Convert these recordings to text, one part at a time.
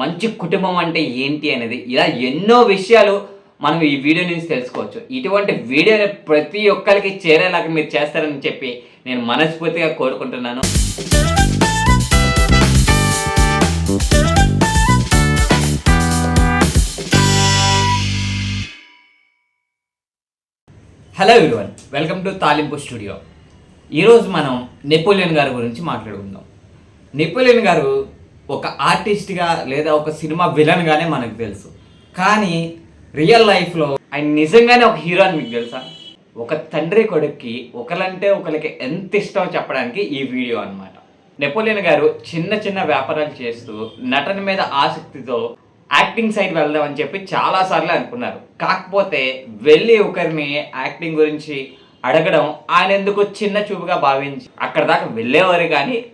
మంచి కుటుంబం అంటే ఏంటి అనేది ఇలా ఎన్నో విషయాలు మనం ఈ వీడియో నుంచి తెలుసుకోవచ్చు. ఇటువంటి వీడియోని ప్రతి ఒక్కరికి చేరేలాగా మీరు చేస్తారని చెప్పి నేను మనస్ఫూర్తిగా కోరుకుంటున్నాను. Hello everyone welcome to Taalimpu studio ఈరోజు మనం నెపోలియన్ గారి గురించి మాట్లాడుకుందాం. నెపోలియన్ గారు ఒక ఆర్టిస్ట్గా లేదా ఒక సినిమా విలన్గానే మనకు తెలుసు. కానీ రియల్ లైఫ్లో ఆయన నిజంగానే ఒక హీరో అని మీకు తెలుసా? ఒక తండ్రి కొడుక్కి ఒకరంటే ఒకరికి ఎంత ఇష్టమో చెప్పడానికి ఈ వీడియో అన్నమాట. నెపోలియన్ గారు చిన్న చిన్న వ్యాపారాలు చేస్తూ నటన మీద ఆసక్తితో యాక్టింగ్ సైడ్ వెళ్దామని చెప్పి చాలా సార్లు అనుకున్నారు. కాకపోతే వెళ్ళి ఒకరిని యాక్టింగ్ గురించి అడగడం ఆయన ఎందుకు చిన్న చూపుగా భావించి అక్కడ దాకా వెళ్ళేవారు కానీ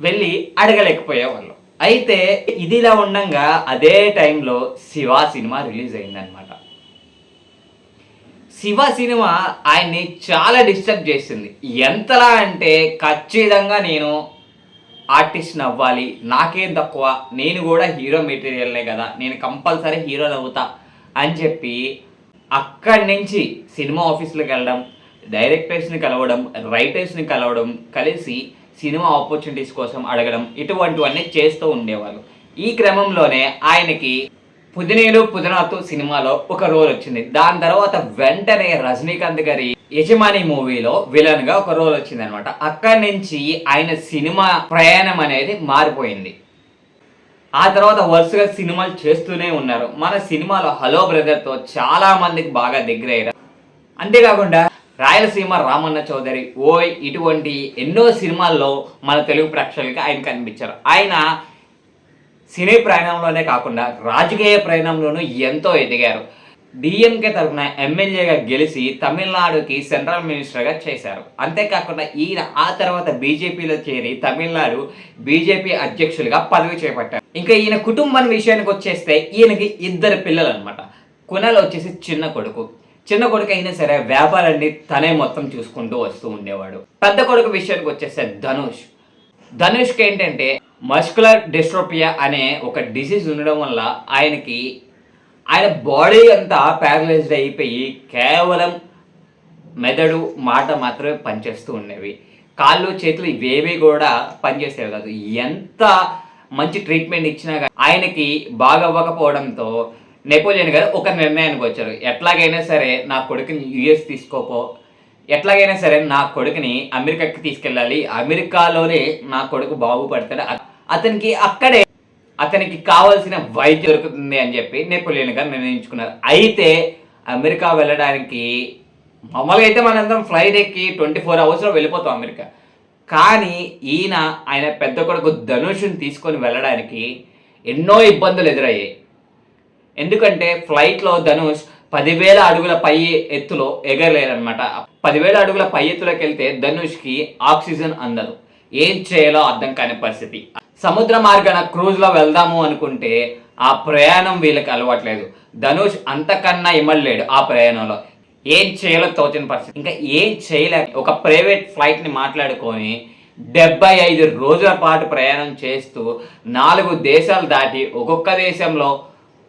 వెళ్ళి అడగలేకపోయేవాళ్ళు అయితే ఇదిలా ఉండంగా అదే టైంలో శివ సినిమా రిలీజ్ అయిందనమాట శివ సినిమా ఆయన్ని చాలా డిస్టర్బ్ చేసింది. ఎంతలా అంటే ఖచ్చితంగా నేను ఆర్టిస్ట్ని అవ్వాలి నాకేం తక్కువ నేను కూడా హీరో మెటీరియల్నే కదా నేను కంపల్సరీ హీరోలు అవుతా అని చెప్పి అక్కడి నుంచి సినిమా ఆఫీసులకు వెళ్ళడం డైరెక్టర్స్ని కలవడం రైటర్స్ని కలవడం కలిసి సినిమా ఆపర్చునిటీస్ కోసం అడగడం ఇటువంటివన్నీ చేస్తూ ఉండేవాళ్ళు. ఈ క్రమంలోనే ఆయనకి పుదినేలు పుదనాతు సినిమాలో ఒక రోల్ వచ్చింది. దాని తర్వాత వెంటనే రజనీకాంత్ గారి యజమాని మూవీలో విలన్గా ఒక రోల్ వచ్చింది అనమాట అక్కడి నుంచి ఆయన సినిమా ప్రయాణం అనేది మారిపోయింది. ఆ తర్వాత వరుసగా సినిమాలు చేస్తూనే ఉన్నారు. మన సినిమాలో హలో బ్రదర్తో చాలా మందికి బాగా దగ్గర అయ్యారు అంతేకాకుండా రాయలసీమ రామన్న చౌదరి. ఓయ్ ఇటువంటి ఎన్నో సినిమాల్లో మన తెలుగు ప్రేక్షకులకి ఆయన కనిపించారు. ఆయన సినీ ప్రయాణంలోనే కాకుండా రాజకీయ ప్రయాణంలోనూ ఎంతో ఎదిగారు. డిఎంకే తరఫున ఎమ్మెల్యేగా గెలిచి తమిళనాడుకి సెంట్రల్ మినిస్టర్గా చేశారు. అంతేకాకుండా ఈయన ఆ తర్వాత బీజేపీలో చేరి తమిళనాడు బీజేపీ అధ్యక్షులుగా పదవి చేపట్టారు. ఇంకా ఈయన కుటుంబం విషయానికి వచ్చేస్తే ఈయనకి ఇద్దరు పిల్లలు అనమాట కునల్ వచ్చేసి చిన్న కొడుకు. చిన్న కొడుకు అయినా సరే వ్యాపారాన్ని తనే మొత్తం చూసుకుంటూ వస్తూ ఉండేవాడు. పెద్ద కొడుకు విషయానికి వచ్చేస్తే ధనుష్. ధనుష్కి ఏంటంటే మస్కులర్ డిస్ట్రోపియా అనే ఒక డిసీజ్ ఉండడం వల్ల ఆయనకి ఆయన బాడీ అంతా ప్యారలైజ్డ్ అయిపోయి కేవలం మెదడు మాట మాత్రమే పనిచేస్తూ ఉండేవి. కాళ్ళు చేతులు ఇవేవి కూడా పనిచేసేవి కాదు. ఎంత మంచి ట్రీట్మెంట్ ఇచ్చినా కానీ ఆయనకి బాగవ్వకపోవడంతో నెపోలియన్ గారు ఒక నిర్ణయానికి వచ్చారు. ఎట్లాగైనా సరే నా కొడుకుని యుఎస్ తీసుకోపో. ఎట్లాగైనా సరే నా కొడుకుని అమెరికాకి తీసుకెళ్ళాలి. అమెరికాలోనే నా కొడుకు బాగుపడతాడు. అతనికి అక్కడే అతనికి కావాల్సిన వైద్యం దొరుకుతుంది అని చెప్పి నెపోలియన్ గారు నిర్ణయించుకున్నారు. అయితే అమెరికా వెళ్ళడానికి మామూలుగా అయితే మనందరం ఫ్లైట్ ఎక్కి ట్వంటీ ఫోర్ అవర్స్లో వెళ్ళిపోతాం అమెరికా. కానీ ఈయన ఆయన పెద్ద కొడుకు ధనుషుని తీసుకొని వెళ్ళడానికి ఎన్నో ఇబ్బందులు ఎదురయ్యాయి. ఎందుకంటే ఫ్లైట్లో ధనుష్ పదివేల అడుగుల పై ఎత్తులో ఎగరలేరనమాట పదివేల అడుగుల పై ఎత్తులోకి వెళ్తే ధనుష్కి ఆక్సిజన్ అందదు. ఏం చేయాలో అర్థం కాని పరిస్థితి. సముద్ర మార్గాన క్రూజ్లో వెళ్దాము అనుకుంటే ఆ ప్రయాణం వీళ్ళకి అలవాట్లేదు. ధనుష్ అంతకన్నా ఇమ్మడలేడు ఆ ప్రయాణంలో. ఏం చేయాలో తోచని పరిస్థితి. ఇంకా ఏం చేయలే ఒక ప్రైవేట్ ఫ్లైట్ని మాట్లాడుకొని డెబ్బై ఐదు రోజుల పాటు ప్రయాణం చేస్తూ నాలుగు దేశాలు దాటి ఒక్కొక్క దేశంలో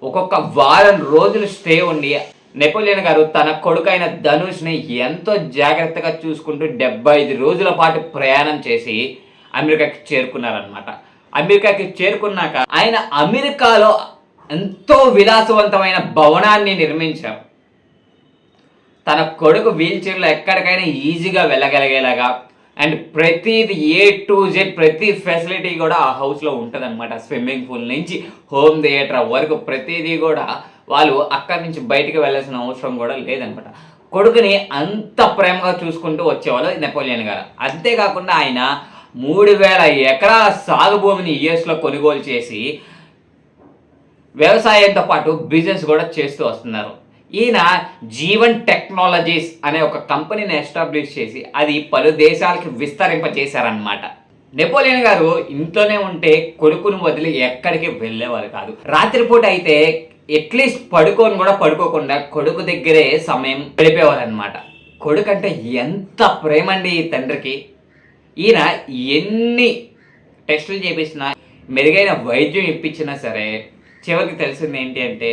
ఒక్కొక్క వారం రోజులు స్టే ఉండి నెపోలియన్ గారు తన కొడుకైన ధనుష్ని ఎంతో జాగ్రత్తగా చూసుకుంటూ డెబ్బై ఐదు రోజుల పాటు ప్రయాణం చేసి అమెరికాకి చేరుకున్నారనమాట అమెరికాకి చేరుకున్నాక ఆయన అమెరికాలో ఎంతో విలాసవంతమైన భవనాన్ని నిర్మించారు. తన కొడుకు వీల్ చైర్లో ఎక్కడికైనా ఈజీగా వెళ్ళగలిగేలాగా అండ్ ప్రతిది ఏ టు జెడ్ ప్రతి ఫెసిలిటీ కూడా ఆ హౌస్లో ఉంటుంది అనమాట స్విమ్మింగ్ పూల్ నుంచి హోమ్ థియేటర్ వరకు ప్రతిదీ కూడా వాళ్ళు అక్కడి నుంచి బయటికి వెళ్ళాల్సిన అవసరం కూడా లేదనమాట కొడుకుని అంత ప్రేమగా చూసుకుంటూ వచ్చేవాళ్ళు నెపోలియన్ గారు. అంతేకాకుండా ఆయన మూడు వేల ఎకరాల సాగు భూమిని యుఎస్లో కొనుగోలు చేసి వ్యవసాయంతో పాటు బిజినెస్ కూడా చేస్తూ వస్తున్నారు. ఈయన జీవన్ టెక్నాలజీస్ అనే ఒక కంపెనీని ఎస్టాబ్లిష్ చేసి అది పలు దేశాలకి విస్తరింపజేశారనమాట నెపోలియన్ గారు ఇంట్లోనే ఉంటే కొడుకును వదిలి ఎక్కడికి వెళ్ళేవారు కాదు. రాత్రిపూట అయితే అట్లీస్ట్ పడుకోని కూడా పడుకోకుండా కొడుకు దగ్గరే సమయం గడిపేవారు అనమాట కొడుకు అంటే ఎంత ప్రేమండి ఈ తండ్రికి. ఈయన ఎన్ని టెస్టులు చేపించినా మెరుగైన వైద్యం ఇప్పించినా సరే చివరికి తెలిసింది ఏంటి అంటే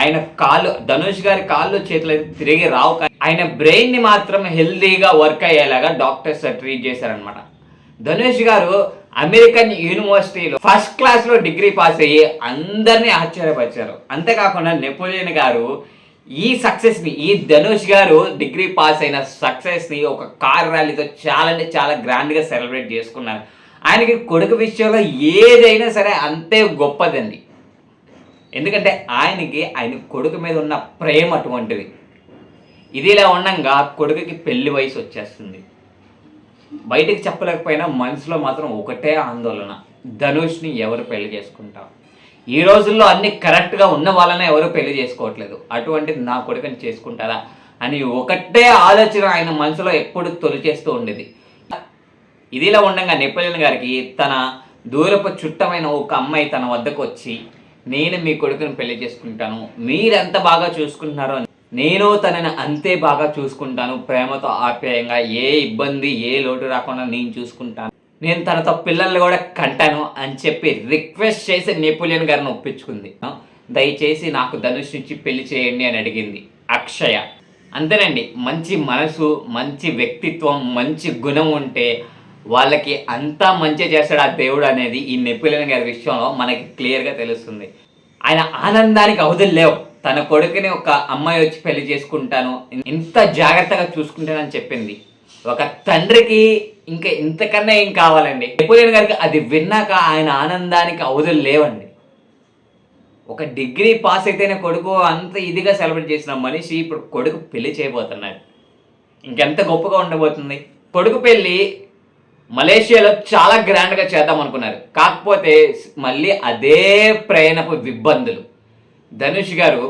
ఆయన కాళ్ళు ధనుష్ గారి కాళ్ళు చేతులు తిరిగి రావు కానీ ఆయన బ్రెయిన్ని మాత్రం హెల్దీగా వర్క్ అయ్యేలాగా డాక్టర్స్ ట్రీట్ చేశారనమాట ధనుష్ గారు అమెరికన్ యూనివర్సిటీలో ఫస్ట్ క్లాస్లో డిగ్రీ పాస్ అయ్యి అందరినీ ఆశ్చర్యపరిచారు. అంతేకాకుండా నెపోలియన్ గారు ఈ సక్సెస్ని ఈ ధనుష్ గారు డిగ్రీ పాస్ అయిన సక్సెస్ని ఒక కార్ ర్యాలీతో చాలా అంటే చాలా గ్రాండ్గా సెలబ్రేట్ చేసుకున్నారు. ఆయనకి కొడుకు విషయంలో ఏదైనా సరే అంతే గొప్పదండి. ఎందుకంటే ఆయనకి ఆయన కొడుకు మీద ఉన్న ప్రేమ అటువంటిది. ఇది ఇలా ఉండంగా కొడుకుకి పెళ్ళి వయసు వచ్చేస్తుంది. బయటికి చెప్పలేకపోయినా మనసులో మాత్రం ఒకటే ఆందోళన. ధనుష్ని ఎవరు పెళ్ళి చేసుకుంటాం ఈ రోజుల్లో అన్ని కరెక్ట్గా ఉన్న వాళ్ళనే ఎవరు పెళ్ళి చేసుకోవట్లేదు. అటువంటిది నా కొడుకుని చేసుకుంటారా? అని ఒకటే ఆలోచన ఆయన మనసులో ఎప్పుడు తొలిచేస్తూ ఉండేది. ఇదిలా ఉండగా నెపోలియన్ గారికి తన దూరపు చుట్టమైన ఒక అమ్మాయి తన వద్దకు వచ్చి నేను మీ కొడుకుని పెళ్ళి చేసుకుంటాను. మీరెంత బాగా చూసుకుంటున్నారో నేను తనని అంతే బాగా చూసుకుంటాను. ప్రేమతో ఆప్యాయంగా ఏ ఇబ్బంది ఏ లోటు రాకుండా నేను చూసుకుంటాను. నేను తనతో పిల్లల్ని కూడా కంటాను అని చెప్పి రిక్వెస్ట్ చేసి నెపోలియన్ గారిని ఒప్పించుకుంది. దయచేసి నాకు ధనుష్ నుంచి పెళ్ళి చేయండి అని అడిగింది. అక్షయ. అంతేనండి. మంచి మనసు మంచి వ్యక్తిత్వం మంచి గుణం ఉంటే వాళ్ళకి అంతా మంచి చేస్తాడు ఆ దేవుడు అనేది ఈ నెపోలియన్ గారి విషయంలో మనకి క్లియర్గా తెలుస్తుంది. ఆయన ఆనందానికి అవధులు లేవు. తన కొడుకుని ఒక అమ్మాయి వచ్చి పెళ్ళి చేసుకుంటాను. ఇంత జాగ్రత్తగా చూసుకుంటానని చెప్పింది. ఒక తండ్రికి ఇంకా ఇంతకన్నా ఏం కావాలండి? నెపోలియన్ గారికి అది విన్నాక ఆయన ఆనందానికి అవధులు లేవండి. ఒక డిగ్రీ పాస్ అయితేనే కొడుకు అంత ఇదిగా సెలబ్రేట్ చేసిన మనిషి ఇప్పుడు కొడుకు పెళ్ళి చేయబోతున్నాడు. ఇంకెంత గొప్పగా ఉండబోతుంది? కొడుకు పెళ్ళి మలేషియాలో చాలా గ్రాండ్గా చేద్దాం అనుకున్నారు. కాకపోతే మళ్ళీ అదే ప్రయాణపు ఇబ్బందులు ధనుష్ గారు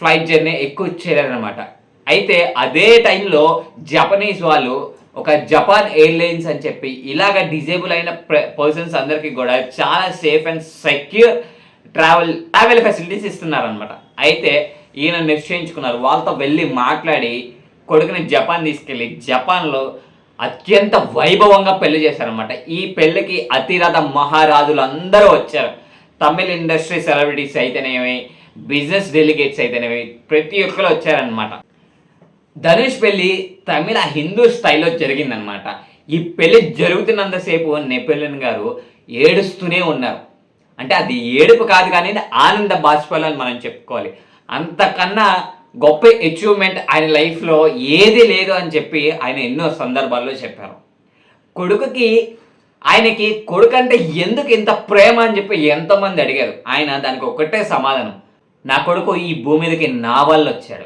ఫ్లైట్ జర్నీ ఎక్కువ చేయలేరనమాట అయితే అదే టైంలో జపనీస్ వాళ్ళు ఒక జపాన్ ఎయిర్లైన్స్ అని చెప్పి ఇలాగ డిజేబుల్ అయిన పర్సన్స్ అందరికీ కూడా చాలా safe and secure travel travel facilities ఇస్తున్నారనమాట అయితే ఈయన నిశ్చయించుకున్నారు. వాళ్ళతో వెళ్ళి మాట్లాడి కొడుకుని జపాన్ తీసుకెళ్ళి జపాన్లో అత్యంత వైభవంగా పెళ్ళి చేశారనమాట ఈ పెళ్ళికి అతిరథ మహారాజులు అందరూ వచ్చారు. తమిళ ఇండస్ట్రీ సెలబ్రిటీస్ అయితేనేమి బిజినెస్ డెలిగేట్స్ అయితేనేమి ప్రతి ఒక్కరు వచ్చారనమాట ధనుష్ పెళ్ళి తమిళ హిందూ స్టైల్లో జరిగిందనమాట ఈ పెళ్ళి జరుగుతున్నంతసేపు నెపోలియన్ గారు ఏడుస్తూనే ఉన్నారు. అంటే అది ఏడుపు కాదు కానీ ఆనంద బాష్పాలని అని మనం చెప్పుకోవాలి. అంతకన్నా గొప్ప అచీవ్మెంట్ ఆయన లైఫ్లో ఏది లేదు అని చెప్పి ఆయన ఎన్నో సందర్భాల్లో చెప్పారు. కొడుకుకి ఆయనకి కొడుకు అంటే ఎందుకు ఇంత ప్రేమ అని చెప్పి ఎంతోమంది అడిగారు. ఆయన దానికి ఒక్కటే సమాధానం. నా కొడుకు ఈ భూమి మీదకి నా వల్ల వచ్చాడు.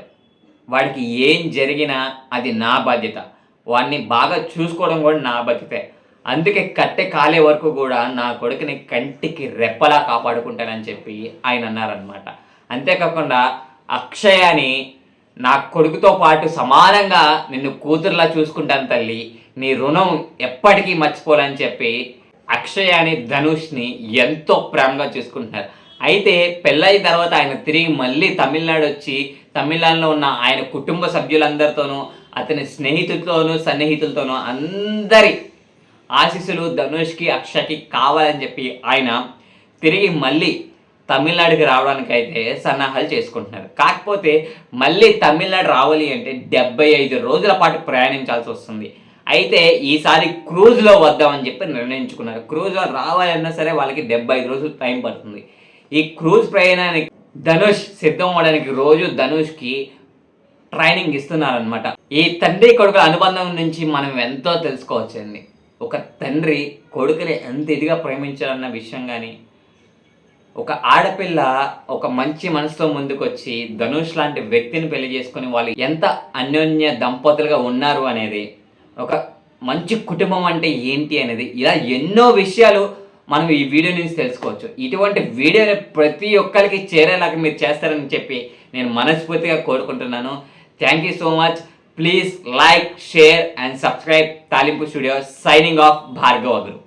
వాడికి ఏం జరిగినా అది నా బాధ్యత. వాడిని బాగా చూసుకోవడం కూడా నా బాధ్యతే. అందుకే కట్టె కాలే వరకు కూడా నా కొడుకుని కంటికి రెప్పలా కాపాడుకుంటానని చెప్పి ఆయన అన్నారనమాట అంతేకాకుండా అక్షయాని నా కొడుకుతో పాటు సమానంగా నిన్ను కూతురులా చూసుకుంటాను తల్లి. నీ రుణం ఎప్పటికీ మర్చిపోలని చెప్పి అక్షయాని ధనుష్ని ఎంతో ప్రేమగా చూసుకుంటున్నారు. అయితే పెళ్ళైన తర్వాత ఆయన తిరిగి మళ్ళీ తమిళనాడు వచ్చి తమిళనాడులో ఉన్న ఆయన కుటుంబ సభ్యులందరితోనూ అతని స్నేహితులతోనూ సన్నిహితులతోనూ అందరి ఆశీస్సులు ధనుష్కి అక్షకి కావాలని చెప్పి ఆయన తిరిగి మళ్ళీ తమిళనాడుకి రావడానికి అయితే సన్నాహాలు చేసుకుంటున్నారు. కాకపోతే మళ్ళీ తమిళనాడు రావాలి అంటే డెబ్బై ఐదు రోజుల పాటు ప్రయాణించాల్సి వస్తుంది. అయితే ఈసారి క్రూజ్లో వద్దామని చెప్పి నిర్ణయించుకున్నారు. క్రూజ్లో రావాలన్నా సరే వాళ్ళకి డెబ్బై ఐదు రోజులు టైం పడుతుంది. ఈ క్రూజ్ ప్రయాణానికి ధనుష్ సిద్ధం అవ్వడానికి రోజు ధనుష్కి ట్రైనింగ్ ఇస్తున్నారనమాట ఈ తండ్రి కొడుకుల అనుబంధం నుంచి మనం ఎంతో తెలుసుకోవచ్చండి. ఒక తండ్రి కొడుకుని ఎంత ఇదిగా ప్రేమించాలన్న విషయం కానీ ఒక ఆడపిల్ల ఒక మంచి మనసుతో ముందుకొచ్చి ధనుష్ లాంటి వ్యక్తిని పెళ్ళి చేసుకుని వాళ్ళు ఎంత అన్యోన్య దంపతులుగా ఉన్నారు అనేది ఒక మంచి కుటుంబం అంటే ఏంటి అనేది ఇలా ఎన్నో విషయాలు మనం ఈ వీడియో నుంచి తెలుసుకోవచ్చు. ఇటువంటి వీడియోని ప్రతి ఒక్కరికి చేరేలాగా మీరు చేస్తారని చెప్పి నేను మనస్ఫూర్తిగా కోరుకుంటున్నాను. Thank you so much please like share and subscribe Taalimpu studio signing off Bhargava Guru